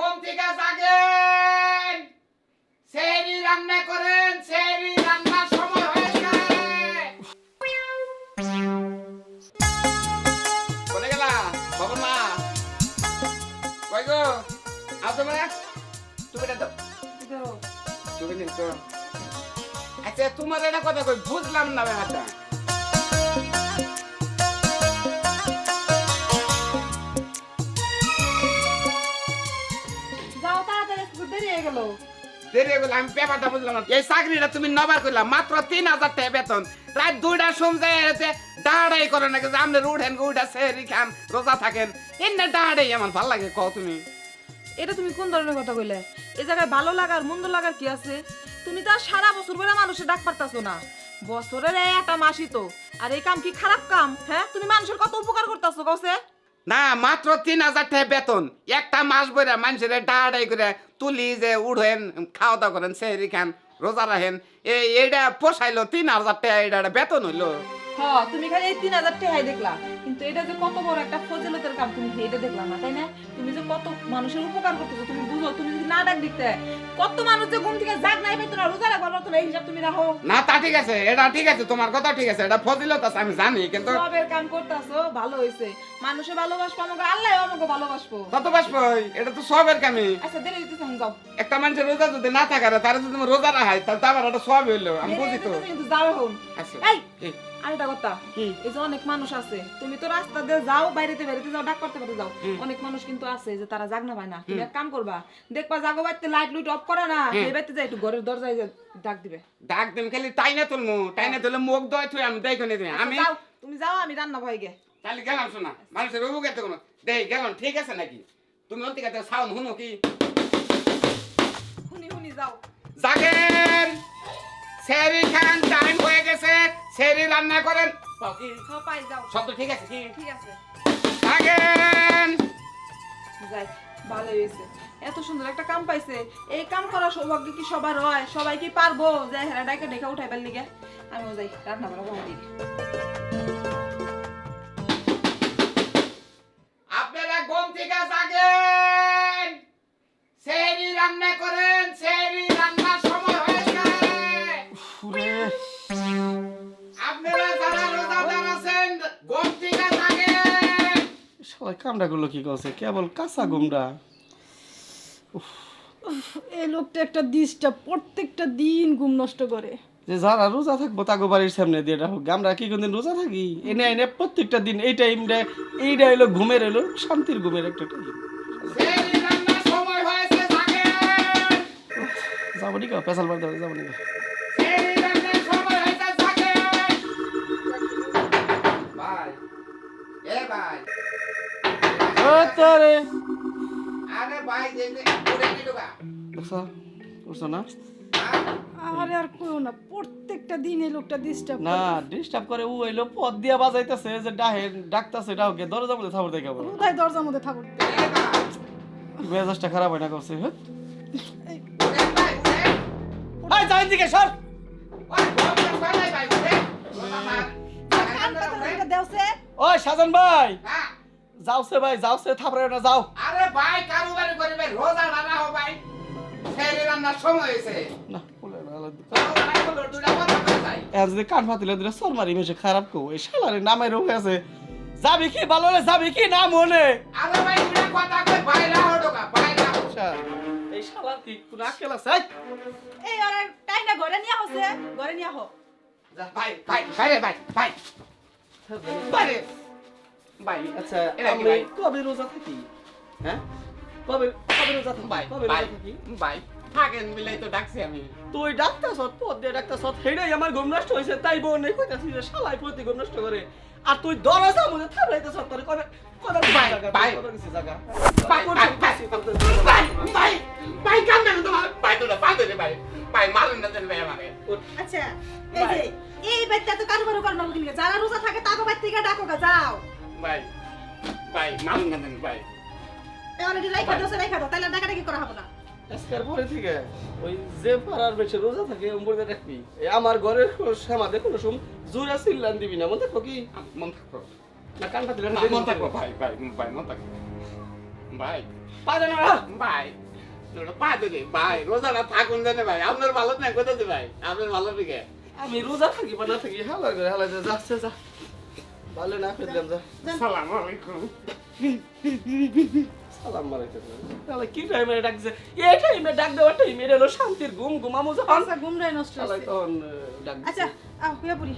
ঘুম থেকে জাগেন। সেহরি রান্না করেন, সেহরি রান্না সময় গেলা? বাবা মা? কই গো? আও তোমরা তুমি এটা দাও। তুমি নিন তো আচ্ছা তোমার এটা কথা কই? বুঝলাম না ব্যাপারটা। ভালো এটা তুমি কোন ধরনের কথা এই জায়গায় ভালো লাগার, মন্দ লাগার কি আছে? তুমি তো আর সারা বছর ধরে মানুষের ডাক পারতাছো না। বছরের একটা মাসই তো। আর এই কাম কি খারাপ কাম? হ্যাঁ তুমি মানুষের কত উপকার করতেছো কসে না, মাত্র তিন হাজার টাকা বেতন। একটা মাস বইরা মানুষের দাঁড়াই করে তুলি যে উঠেন খাওয়া দাওয়া করেন, সেহরি খান, রোজা রাখেন এইটা পোষাইলো তিন হাজার টাকা এটা বেতন হইল। তুমি খালি এই তিন হাজার টাকাই দেখলা, কিন্তু এটা যে কত বড় একটা ফজিলতের কাম তুমি এটা দেখলা না, তাই না? তুমি যে কত মানুষের উপকার করতেছো, তুমি বুঝো, তুমি যদি না ডাক দিতে, কত মানুষ যে ঘুম থেকে জাগ নাই পেতো না রোজা রাখবার এই হিসাব তুমি রাখো। না তা ঠিক আছে এটা ঠিক আছে তোমার কথা ঠিক আছে এটা ফজিলত আছে আমি জানি কিন্তু সবের কাম করতেছো ভালো হইছে। মানুষে ভালোবাসবো আমাকে আল্লাহ আমাকে ভালোবাসবো। কত বাসবো? এটা তো সবের কামই। আচ্ছা দেরি দিতে যাও। একটা মানুষের রোজা যদি না থাকে তার যদি তুমি রোজা না তাহলে তো আমার একটা সব হইল আমি বুঝি তো। কিন্তু যাও আচ্ছা। এই? আরেকটা কথা? এই যে অনেক মানুষ আছে তুমি তো রাস্তা দিয়ে যাও বাইরেতে বাইরেতে যাও ডাক করতে করতে যাও। অনেক মানুষ কিন্তু আছে যে তারা জাগ না পায় না। তুমি এক কাম করবা দেখবা জাগো বাড়িতে লাইট লুইট অফ করে না। এই বাড়িতে যাই একটু ঘরের দরজায় যে ডাক দিবে। ডাক দিন খালি তাই না তুলমু তাই না তুলে মুখ দয় থুই আমি দেখো নি তুমি আমি যাও তুমি যাও আমি রান্না ভয় গে। তাহলে গেলাম শোনা মানুষের রোগ এত কোনো দেখ গেলাম ঠিক আছে নাকি? তুমি অন্তিকা সাউন্ড শুনো কি? হুনি হুনি যাও। জাগেন সেরি খান টাইম হয়ে গেছে। সেরি রান্না করেন। হ্যাঁ পাই যাও। শব্দ ঠিক আছে? ঠিক আছে। যাই ভালো হয়েছে। এত সুন্দর একটা কাম পাইছে। এই কাম করার সৌভাগ্য কি সবার হয়? সবাই কি পারব? যে হেরা ডাকে ডেকে উঠাইবার লিগে। আমিও যাই রান্না করা বন্ধ দিই সবাই কামড়া গুলো কি করছে? কেবল কাঁচা গুমরা এই লোকটা একটা দিশটা প্রত্যেকটা দিন ঘুম নষ্ট করে। যে যারা রোজা থাকব তাগো বাড়ির সামনে দিয়ে রাখো আমরা কি কোনদিন রোজা থাকি? এনে এনে প্রত্যেকটা দিন এই টাইমটা এইটা হলো ঘুমের এলো শান্তির ঘুমের একটা টাইম সেহরি রান্নার সময় হয়েছে জাগেন যাব নি পেশাল বার দেওয়া যাব তারে আরে। ভাই যে যে উড়ে কি ঢোকা করছ না? আরে আর কেউ না প্রত্যেকটা দিন এই লোকটা ডিস্টার্ব না ডিস্টার্ব করে ও এলো পথ দিয়া বাজাইতেছে যে ডাহে ডাকতাছে ডাকে দরজা মধ্যে থাপড় দেখাবো উদয় দরজার মধ্যে ঠাকুর এ মেজাজটা খারাপ হয় না করছে হ্যাঁ ভাই যাই দিকে সর। ওই ঘর ভাই ভাই ওই সাজান ভাই যাওছে ভাই যাওছে থাপড়ে না যাও। আরে ভাই কারুবারি করে ভাই রোজা রান্না হো ভাই। সেহরি রান্নার সময় হয়েছে। না বলে না রান্না যদি কান ফাতিলে দিলে সর মারি মেশে খারাপ কো এই শালারে নামের হয়ে আছে। যাবি কি ভালো রে যাবি কি না মনে? আরে ভাই দুটা কথা কই বাইরে হো ঢোকা বাইরে হো এই শালার কি কোন আকেল আছে? এই! এই আরে তাই না ঘরে নিয়ে হচ্ছে ঘরে নিয়ে হো। যা, ভাই ভাই ভাই ভাই বাইরে ভাই আচ্ছা এটা আমি কবে রোজা থাকি? হ্যাঁ? কবে কবে রোজা থাকি? ভাই কবে রোজা থাকি? ভাই থাকেন মিলাই তো ডাকছি আমি। তুই ডাক্তার সৎ পদ দিয়ে ডাক্তার সৎ। হেডাই আমার ঘুম নষ্ট হয়েছে তাই বোন নেই কইতাছি যে শালাই প্রতি ঘুম নষ্ট করে। আর তুই দরজা মধ্যে থাকলাইতে সৎ তোর কবে কবে ভাই, ভাই। জায়গা ভাই, ভাই, ভাই, ভাই কাম না তোমার। ভাই তো ভাই তো ভাই ভাই মালুম না দেন ভাই আমাকে আচ্ছা এই যে এই বাচ্চা তো কারও কারও কারও যারা রোজা থাকে তাকে বাড়ি থেকে ডাকো গা, যাও। ভাই ভাই মালুম না দেন ভাই। রাইখা দোসে রাইখা দাও তাহলে ডাকা ডাকি করা হবে না। আজকের পরে থেকে ওই যে পাড়ার বেশি রোজা থাকে রাখবি আমার ঘরের সমাধে কোনো সম জোরে চিল্লান দিবি না মনে থাকব কি? মন থাকব। না কান পাতিলে না, মন থাকব ভাই ভাই ভাই মন থাকব। ভাই। পারে না ভাই। পা দিলি ভাই রোজাটা থাকুন জানে ভাই। আপনার ভালো না কোথাতে ভাই? আপনার ভালো দিকে। আমি রোজা থাকি বা না থাকি হালা করে হালা যাচ্ছে যা। ভালো না দিলাম যা। সালাম আলাইকুম। সালাম মারাইতে তাহলে কি টাইমে ডাকছে? এই টাইমে ডাক দেওয়ার টাইমে এটা হলো শান্তির ঘুম ঘুমামো যখন আচ্ছা ঘুমটাই নষ্ট শালাই হয়েছে তখন ডাক। আচ্ছা আহ হইয়া পড়ি।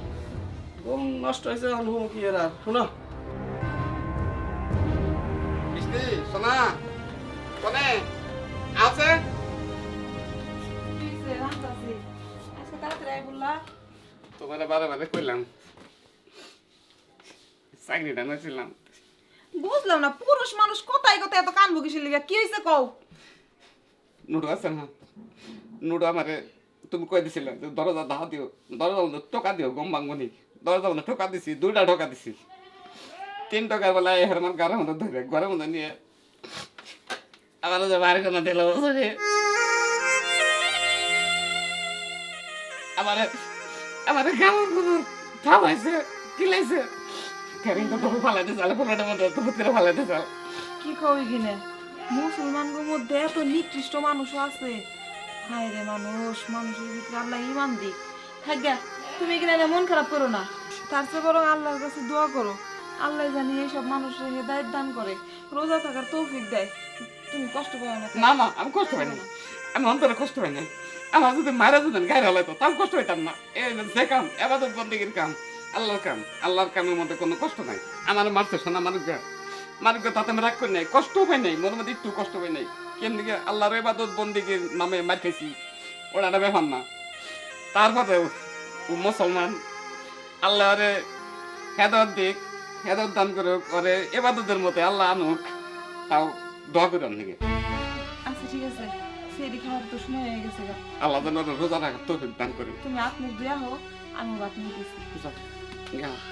ঘুম নষ্ট হয়েছে এখন ঘুম কি এর আর? শোনো। মিষ্টি সোনা কোনে আছে? বললা। তোমার বারে বারে কইলাম। চাকরিটা নছিলাম বুঝলাম না পুরুষ মানুষ কোথায় কোথায় এত কানবো কিসের লিগা? কি হয়েছে কও? নুডু আছে না? নুডু আমারে তুমি কই দিছিলে? দরজা দাহ দিও। দরজা বন্ধ টোকা দিও গম ভাঙবনি। দরজা বন্ধ টোকা দিছি দুইটা টোকা দিছি। তিন টাকার বেলা হেরমান ঘরের মধ্যে ধরে ঘরের মধ্যে নিয়ে আমার যে বাড়ি কোনো দিল আমার আমার গামনগুলো থামাইছে কিলাইছে? কারিন তো তুমি ফালাইতে চালে ফোনটার মধ্যে তুমি তিরে ফালাইতে চাল। কি কও এখানে? মুসলমানদের মধ্যে এত নিকৃষ্ট মানুষও আছে। হায় রে মানুষ মানুষের ভিতরে আল্লাহ ইমান দিক। থাকা তুমি এখানে না মন খারাপ করো না। তার চেয়ে বরং আল্লাহর কাছে দোয়া করো। আল্লাহ জানি এইসব মানুষের হেদায়ত দান করে রোজা থাকার তৌফিক দেয়। তুমি কষ্ট পাও না। না না আমি কষ্ট পাই না আমি অন্তরে কষ্ট পাই না আমার যদি মারা যেতেন গায়ে হলাইতো তাও কষ্ট হইতাম না। এই যে কাম এবার বন্দিগির কাম। আল্লাহর কাম আল্লাহর কামের মধ্যে কোনো কষ্ট নাই। আমার মারছে শোনা মানুষ মানুষ তাতে আমি রাগ করি নাই কষ্ট পাই নাই মনের মধ্যে একটু কষ্ট পাই নাই। কেন দিকে আল্লাহর এবাদত বন্দিগির নামে মার খাইছি ওরা ব্যাপার না। তারপরে ও মুসলমান আল্লাহরে হেদায়ত দিক হেদায়ত দান করে করে এবাদতের মতে আল্লাহ আনুক তাও দোয়া করে নাকি আচ্ছা ঠিক আছে। সেদি খাওয়ার তো সময় হয়ে গেছে আল্লাহ যেন রোজা রাখার তৌফিক দান করে তুমি হাত মুখ ধুয়া হো আমি ভাত নিয়ে গেছি যাও